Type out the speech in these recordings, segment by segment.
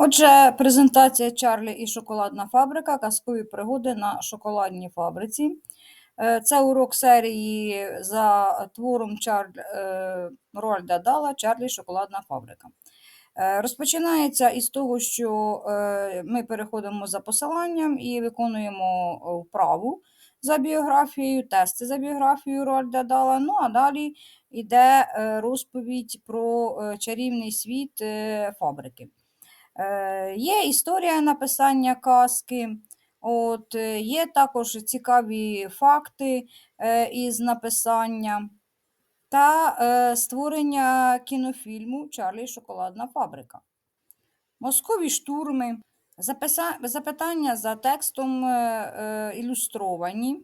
Отже, презентація Чарлі і шоколадна фабрика. Казкові пригоди на шоколадній фабриці. Е, Це урок серії за твором Чарль, е, Рольда Дала Чарлі шоколадна фабрика. Е, Розпочинається із того, що ми переходимо за посиланням і виконуємо вправу за біографією, тести за біографією Рольда Дала. Ну а далі йде розповідь про чарівний світ фабрики. Е, Є історія написання казки, от, е, є також цікаві факти е, із написання та створення кінофільму Чарлі Шоколадна фабрика. Мозкові штурми, запитання за текстом ілюстровані.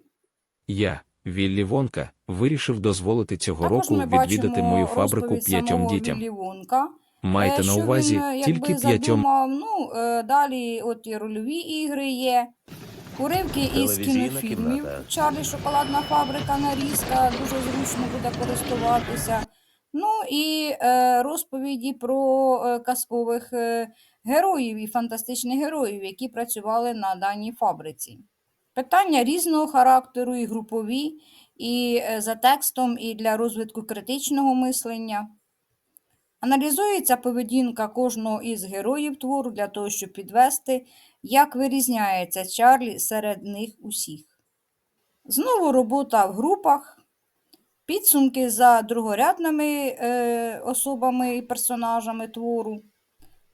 Я, Віллі Вонка, вирішив дозволити цього Також року відвідати мою фабрику п'ятьом дітям. Віллі Вонка. Майте на увазі він, е, тільки п'ятьом. Ну, е, далі от і рольові ігри є, уривки із кінофільмів. кімната. Чарлі Шоколадна фабрика, нарізка, дуже зручно буде користуватися. Ну і е, розповіді про е, казкових е, героїв і фантастичних героїв, які працювали на даній фабриці. Питання різного характеру, і групові, і е, за текстом, і для розвитку критичного мислення. Аналізується поведінка кожного із героїв твору для того, щоб підвести, як вирізняється Чарлі серед них усіх. Знову робота в групах, підсумки за другорядними е, особами і персонажами твору,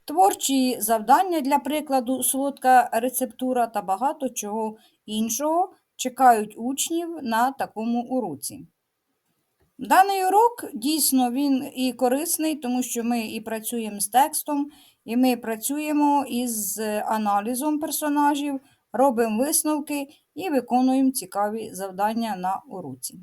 творчі завдання для прикладу, солодка рецептура та багато чого іншого чекають учнів на такому уроці. Даний урок дійсно він і корисний, тому що ми і працюємо з текстом, і ми працюємо із аналізом персонажів, робимо висновки і виконуємо цікаві завдання на уроці.